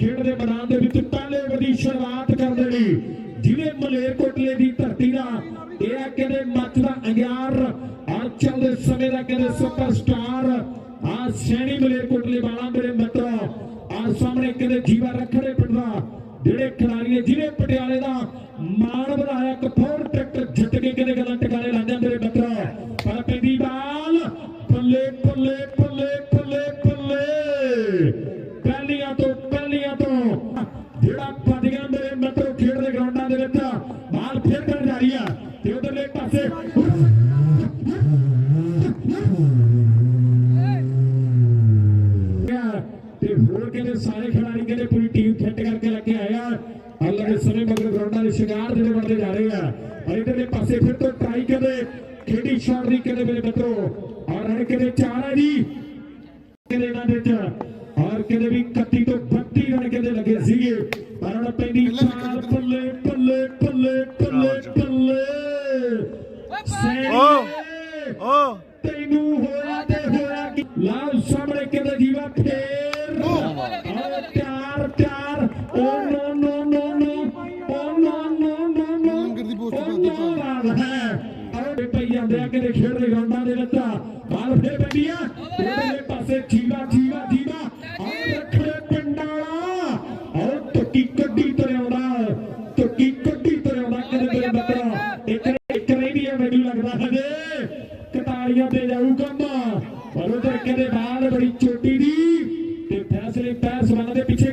ਖੇਡ ਦੇ ਮੈਦਾਨ ਦੇ ਵਿੱਚ ਪਹਿਲੇ ਵਧੀ ਸ਼ੁਰੂਆਤ ਕਰਦੇ ਨੇ ਜ਼ਿਲ੍ਹੇ ਮਲੇਰਕੋਟਲੇ ਦੀ ਧਰਤੀ ਦਾ ਇਹ ਆ ਕਹਿੰਦੇ ਮੱਚ ਦਾ ਅੰਗਿਆਰ ਔਰ ਚੱਲਦੇ ਸਮੇਂ ਦਾ ਕਹਿੰਦੇ ਸੁਪਰਸਟਾਰ ਆ ਸੈਣੀ ਮਲੇਰਕੋਟਲੇ ਵਾਲਾ ਮੇਰੇ ਮਿੱਤਰ ਆ ਸਾਹਮਣੇ ਕਹਿੰਦੇ ਜੀਵਾ ਰੱਖੜੇ ਪਿੰਡ ਦਾ, ਜਿਹੜੇ ਖਿਡਾਰੀ ਨੇ ਪਟਿਆਲੇ ਦਾ ਮਾਣ ਵਧਾਇਆ ਕਪੂਰ ਟਰੈਕਟਰ ਜਿੱਤ ਕੇ ਕਹਿੰਦੇ ਗੱਲਾਂ ਟਿਕਾਣੇ ਲਾਉਂਦੇ ਆ ਮੇਰੇ ਮਿੱਤਰ, ਪਰ ਪੈਂਦੀ ਬਾਲ, ਬੱਲੇ ਬੱਲੇ ਬੱਲੇ ਬੱਲੇ ਬੱਲੇ। ਪਹਿਲੀਆਂ 60 ਦੇ ਵੱਡੇ ਜਾ ਰਹੇ ਆ। ਔਰ ਇਧਰਲੇ ਪਾਸੇ ਫਿਰ ਤੋਂ ਟਰਾਈ ਕਰਦੇ ਖੇਡੀ ਸ਼ਾਟ ਦੀ ਕਹਿੰਦੇ ਮੇਰੇ ਮਿੱਤਰੋ। ਔਰ ਹਣ ਕਹਿੰਦੇ ਚਾਰ ਆ ਜੀ। ਕਹਿੰਦੇ ਇਹਨਾਂ ਦੇ ਚ ਔਰ ਕਹਿੰਦੇ ਵੀ 31 ਤੋਂ 32 ਰਨ ਕਹਿੰਦੇ ਲੱਗੇ ਸੀਗੇ। ਪਰ ਹੁਣ ਪੈਂਦੀ ਚਾਰ ਪੱਲੇ ਪੱਲੇ ਪੱਲੇ ਪੱਲੇ ਪੱਲੇ। ਓ ਓ। ਤੈਨੂੰ ਹੋਇਆ ਤੇ ਹੋਇਆ ਲਾਲ ਸਾਹਮਣੇ ਕਹਿੰਦੇ ਜੀਵਾ ਫੇਰ। ਲੱਗਦਾ ਇੱਕ ਨਹੀਂ ਮੈਨੂੰ ਲੱਗਦਾ ਤੇ ਜਾਊ ਕੰਮ। ਪਰ ਉਧਰ ਕਿਤੇ ਬਾਲ ਬੜੀ ਛੋਟੀ ਦੀ। ਤੇ ਫੈਸਲੇ ਪੈਸਵਾਨਾਂ ਦੇ ਪਿੱਛੇ